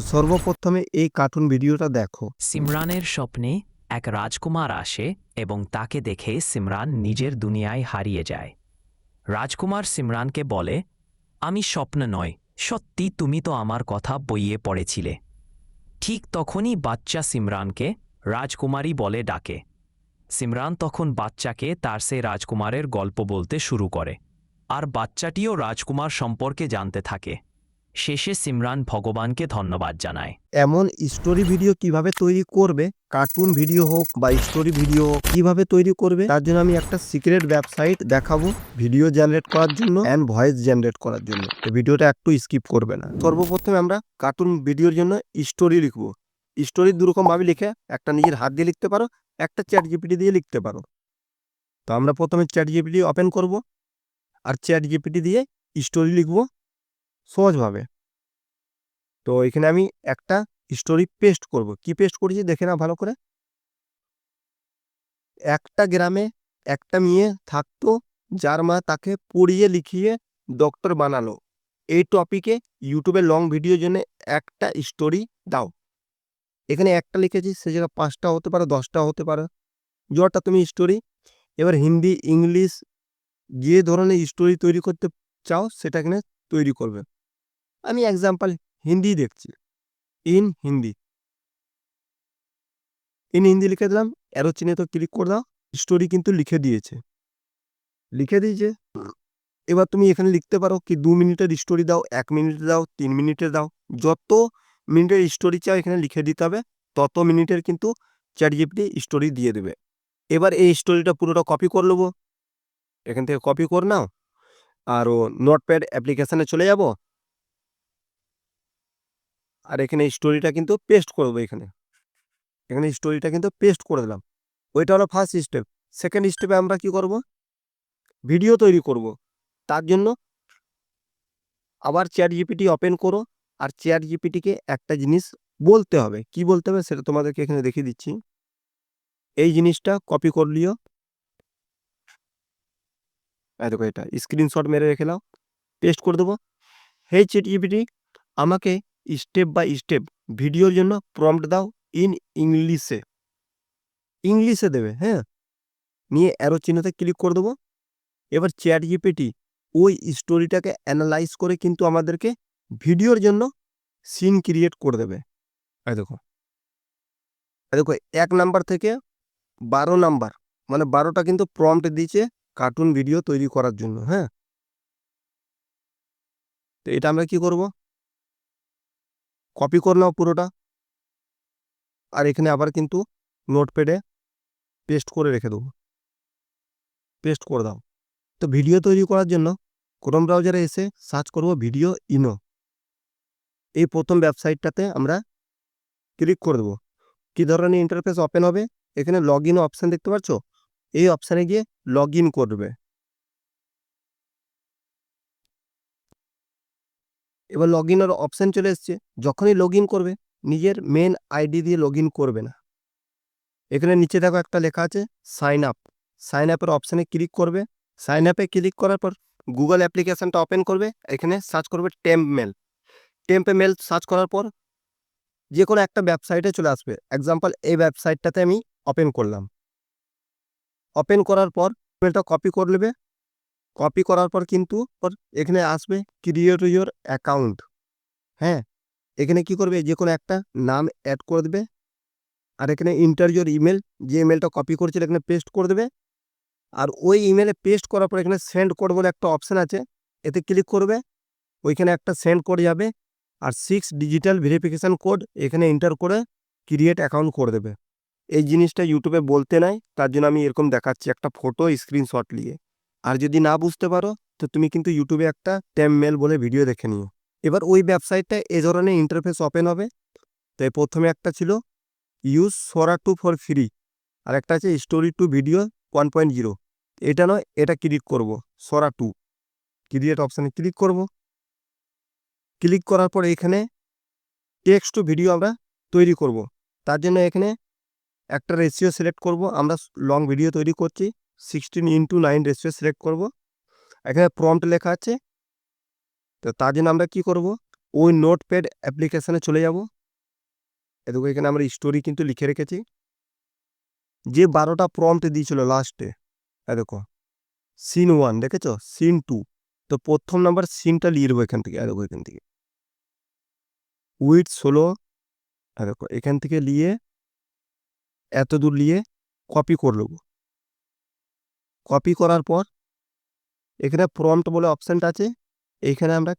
সর্বপ্রথমে এই কার্টুন ভিডিওটা দেখো। সিমরানের স্বপ্নে এক রাজকুমার আসে এবং তাকে দেখে সিমরান নিজের দুনিয়ায় হারিয়ে যায়। রাজকুমার সিমরানকে বলে, আমি স্বপ্ন নয়, সত্যি তুমি তো আমার কথা বইয়ে পড়েছিলে। ঠিক তখনই বাচ্চা সিমরানকে রাজকুমারী বলে ডাকে। সিমরান তখন বাচ্চাকে তার সে রাজকুমারের গল্প বলতে শুরু করে, আর বাচ্চাটিও রাজকুমার সম্পর্কে জানতে থাকে। শেষে সিমরান ভগবানকে ধন্যবাদ জানায়। এমন স্টোরি ভিডিও কীভাবে তৈরি করবে কার্টুন ভিডিও হোক বা স্টোরি ভিডিও কীভাবে তৈরি করবে, তার জন্য আমি একটা সিক্রেট ওয়েবসাইট দেখাবো ভিডিও জেনারেট করার জন্য অ্যান্ড ভয়েস জেনারেট করার জন্য। তো ভিডিওটা একটু স্কিপ করবে না। সর্বপ্রথমে আমরা কার্টুন ভিডিওর জন্য স্টোরি লিখব। স্টোরি দুরকম ভাবে লিখে একটা নিজের হাত দিয়ে লিখতে পারো, একটা চ্যাট জিপিটি দিয়ে লিখতে পারো। তো আমরা প্রথমে চ্যাট জিপিটি ওপেন করব আর চ্যাট জিপিটি দিয়ে স্টোরি লিখব। সহজভাবে। তো এখানে আমি একটা স্টোরি পেস্ট করব। কি পেস্ট করেছি দেখে না ভালো করে। একটা গ্রামে একটা মেয়ে থাকতো, যার মা তাকে পড়িয়ে লিখিয়ে ডক্টর বানালো। এই টপিকে ইউটিউবে লং ভিডিওর জন্য একটা স্টোরি দাও। এখানে একটা লিখেছি, সে জায়গায় পাঁচটা হতে পারে, দশটা হতে পারে। যটা তুমি স্টোরি এবার হিন্দি, ইংলিশ, যে ধরনের স্টোরি তৈরি করতে চাও, সেটা এখানে তৈরি করবে। আমি এক্সাম্পল হিন্দি দেখছি। ইন হিন্দি। ইন হিন্দি লিখে দিলাম অ্যারো চিহ্নে তো ক্লিক করে দাও স্টোরি কিন্তু লিখে দিয়েছে। লিখে দিয়েছে। এবার তুমি এখানে লিখতে পারো কি দু মিনিটের স্টোরি দাও, এক মিনিট দাও, তিন মিনিটে দাও। যত মিনিটের স্টোরি চাও এখানে লিখে দিতে হবে, তত মিনিটের কিন্তু চ্যাট জিপিটি স্টোরি দিয়ে দেবে। এবার এই স্টোরিটা পুরোটা কপি করে নেব। এখান থেকে কপি করে নাও। আর নোটপ্যাড অ্যাপ্লিকেশানে চলে যাব। আর এখানে স্টোরিটা কিন্তু পেস্ট করব এখানে। এখানে স্টোরিটা কিন্তু পেস্ট করে দিলাম। ওইটা হলো ফার্স্ট স্টেপ সেকেন্ড স্টেপে আমরা কি করব? ভিডিও তৈরি করব। তার জন্য আবার চ্যাট জিপিটি ওপেন করো আর চ্যাট জিপিটিকে একটা জিনিস বলতে হবে। কি বলতে হবে সেটা তোমাদেরকে এখানে দেখিয়ে দিচ্ছি। এই জিনিসটা কপি করলিও দেখো এটা স্ক্রিনশট মেরে রেখে নাও পেস্ট করে দেবো। হে চ্যাট জিপিটি আমাকে স্টেপ বাই স্টেপ ভিডিওর জন্য প্রম্পট দাও ইন ইংলিশে ইংলিশে দেবে হ্যাঁ? নিয়ে অ্যারো চিহ্নতে ক্লিক করে দেবো। এবার চ্যাট জিপিটি ওই স্টোরিটাকে অ্যানালাইজ করে কিন্তু আমাদেরকে ভিডিওর জন্য সিন ক্রিয়েট করে দেবে। দেখো। দেখো, এক নাম্বার থেকে বারো নাম্বার মানে বারোটা কিন্তু প্রম্পট দিয়েছে কার্টুন ভিডিও তৈরি করার জন্য হ্যাঁ? তো এটা আমরা কি করব? কপি করে নাও পুরোটা। আর এখানে আবার কিন্তু নোটপ্যাডে পেস্ট করে রেখে দেবো। পেস্ট করে দাও। তো ভিডিও তৈরি করার জন্য ক্রোম ব্রাউজারে এসে সার্চ করব ভিডিও ইনো এই প্রথম ওয়েবসাইটটাতে আমরা ক্লিক করে দেবো। কী ধরনের ইন্টারফেস ওপেন হবে? এখানে লগ ইন অপশান দেখতে পাচ্ছ? এই অপশানে গিয়ে লগ ইন করবে। এবার লগ ইনের অপশান চলে এসছে। যখনই লগ করবে, নিজের মেন আইডি দিয়ে লগ করবে না। এখানে নিচে দেখো একটা লেখা আছে সাইন আপ সাইন আপের অপশানে ক্লিক করবে। সাইন আপে ক্লিক করার পর গুগল অ্যাপ্লিকেশানটা ওপেন করবে। এখানে সার্চ করবে টেম্প মেল টেম্পে মেল সার্চ করার পর যে কোনো একটা ওয়েবসাইটে চলে আসবে। এক্সাম্পল এই ওয়েবসাইটটাতে আমি ওপেন করলাম। ওপেন করার পর মেলটা কপি করে নেবে। কপি করার পর কিন্তু এখানে আসবে ক্রিয়েট ইউর অ্যাকাউন্ট হ্যাঁ এখানে কি করবে? যে কোনো একটা নাম অ্যাড করে দেবে। আর এখানে ইন্টার ইউর ইমেল যে ইমেলটা কপি করেছিল এখানে পেস্ট করে দেবে। আর ওই ইমেলে পেস্ট করার পর এখানে সেন্ড কোড বলে একটা অপশান আছে। এতে ক্লিক করবে। ওইখানে একটা সেন্ড কোড যাবে। আর সিক্স ডিজিটাল ভেরিফিকেশান কোড এখানে এন্টার করে ক্রিয়েট অ্যাকাউন্ট করে দেবে। এই জিনিসটা ইউটিউবে বলতে নাই। তার জন্য আমি এরকম দেখাচ্ছি একটা ফটো স্ক্রিনশট নিয়ে। আর যদি না বুঝতে পারো, তো তুমি কিন্তু ইউটিউবে একটা ট্যাম মেল বলে ভিডিও দেখে নিও। এবার ওই ওয়েবসাইটটা এ ধরনের ইন্টারফেস ওপেন হবে। তো প্রথমে একটা ছিল ইউজ সোরা টু ফর ফ্রি আর একটা আছে story to video one point zero এটা নয়, এটা ক্লিক করব সোরা টু ক্রিয়েট অপশানে ক্লিক করব। ক্লিক করার পর এখানে টেক্সট টু ভিডিও আমরা তৈরি করব। তার জন্য এখানে একটা রেশিও সিলেক্ট করব। আমরা লং ভিডিও তৈরি করছি। Sixteen into nine ratio select করব। এখানে প্রম্পট লেখা আছে। তো তার জন্য আমরা কি করব? ওই নোটপ্যাড অ্যাপ্লিকেশনে চলে যাব। এ দেখো, এখানে আমরা স্টোরি কিন্তু লিখে রেখেছি। যে বারোটা প্রম্পট দিয়েছিল লাস্টে দেখো সিন ওয়ান দেখেছ? সিন টু তো প্রথম নাম্বার সিনটা নিয়ে নেব এখান থেকে এ দেখো, এখান থেকে। উইথ ষোলো দেখো, এখান থেকে নিয়ে এত দূর নিয়ে কপি করে নেব। কপি করার পর, এখানে প্রম্পট বলে অপশানটা আছে, এইখানে আমরা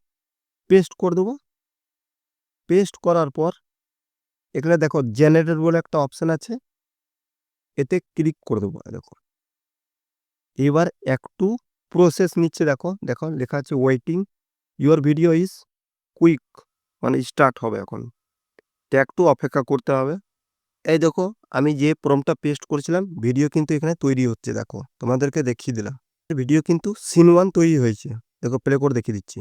পেস্ট করে দেবো। পেস্ট করার পর, এখানে দেখো জেনারেটর বলে একটা অপশান আছে, এতে ক্লিক করে দেবো, দেখো। এবার একটু প্রসেস নিচ্ছে, দেখো দেখো, লেখা আছে waiting your video is quick মানে স্টার্ট হবে এখন। একটু অপেক্ষা করতে হবে। এই দেখো, আমি যে প্রমটা পেস্ট করেছিলাম ভিডিও কিন্তু এখানে তৈরি হচ্ছে, দেখো। তোমাদেরকে দেখিয়ে দিলাম। ভিডিও কিন্তু সিন ওয়ান তৈরি হয়েছে। দেখো প্লে করে দেখিয়ে দিচ্ছি।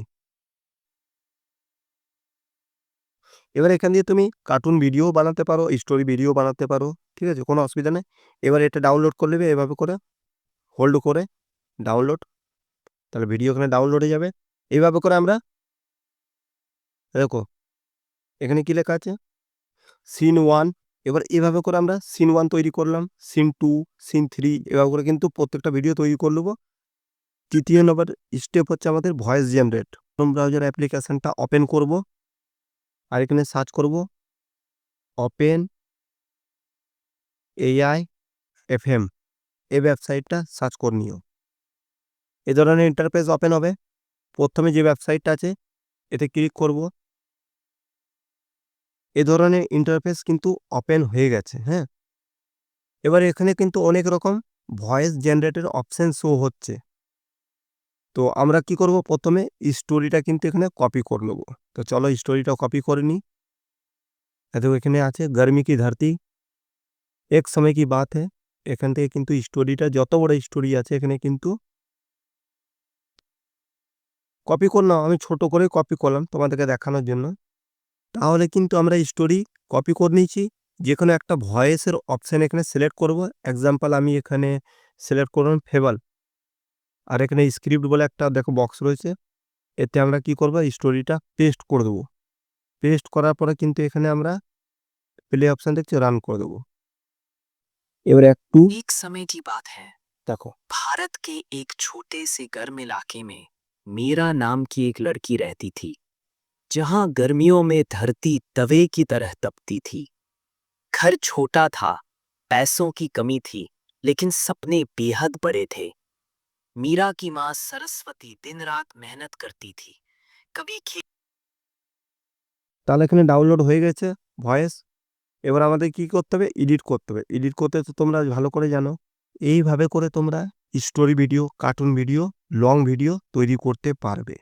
এবার এখান দিয়ে তুমি কার্টুন ভিডিও বানাতে পারো স্টোরি ভিডিও বানাতে পারো, ঠিক আছে? কোনো অসুবিধা নেই। এবার এটা ডাউনলোড করে নেবে, এভাবে করে হোল্ড করে ডাউনলোড তাহলে ভিডিও এখানে ডাউনলোড হয়ে যাবে। এইভাবে করে আমরা, দেখো, এখানে কী লেখা আছে? সিন ওয়ান এবার এভাবে করে আমরা সিন ওয়ান তৈরি করলাম সিন টু সিন থ্রি এভাবে করে কিন্তু প্রত্যেকটা ভিডিও তৈরি করে নেব। তৃতীয় নম্বর স্টেপ হচ্ছে আমাদের ভয়েস জেনারেট ক্রোম ব্রাউজার অ্যাপ্লিকেশানটা ওপেন করব। আর এখানে সার্চ করব ওপেন এআই এফএম এই ওয়েবসাইটটা সার্চ করে নিও। এ ধরনের ইন্টারফেস ওপেন হবে। প্রথমে যে ওয়েবসাইটটা আছে, এতে ক্লিক করব। এ ধরনের ইন্টারফেস কিন্তু ওপেন হয়ে গেছে হ্যাঁ? এবার এখানে কিন্তু অনেক রকম ভয়েস জেনারেটের অপশান শো হচ্ছে। তো আমরা কি করব? প্রথমে স্টোরিটা কিন্তু এখানে কপি করে নেব। তো চলো স্টোরিটা কপি করে নিই। দেখো এখানে আছে গরমি কি ধরতি এক সময় কি বাত है এখান থেকে কিন্তু স্টোরিটা যত বড় স্টোরি আছে, এখানে কিন্তু কপি করলাম আমি ছোট করে কপি করলাম তোমাদেরকে দেখানোর জন্য। তাহলে কিন্তু আমরা স্টোরি কপি করে নিয়েছি যে কোনো একটা ভয়েসের অপশান এখানে সিলেক্ট করব এক্সাম্পল আমি এখানে সিলেক্ট করলাম ফেবল আর এখানে স্ক্রিপ্ট বলে একটা দেখো বক্স রয়েছে এতে আমরা কি করব স্টোরিটা পেস্ট করে দেবো পেস্ট করার পরে কিন্তু এখানে আমরা প্লে অপশান দেখছি রান করে দেবো এবার একটু एक समय की बात है দেখো भारत के एक छोटे से गर्म इलाके में मीरा नाम की एक लड़की रहती थी जहां गर्मियों में धरती तवे की तरह तपती थी घर छोटा था पैसों की कमी थी लेकिन सपने बेहद बड़े थे मीरा की मां सरस्वती दिन रात मेहनत करती थी कभी खे তাহলে এখানে ডাউনলোড হয়ে গেছে ভয়েস এবার আমাদের কি করতে হবে এডিট করতে হবে এডিট করতে তো তোমরা ভালো করে জানো এইভাবে করে তোমরা story video cartoon video long video তৈরি করতে পারবে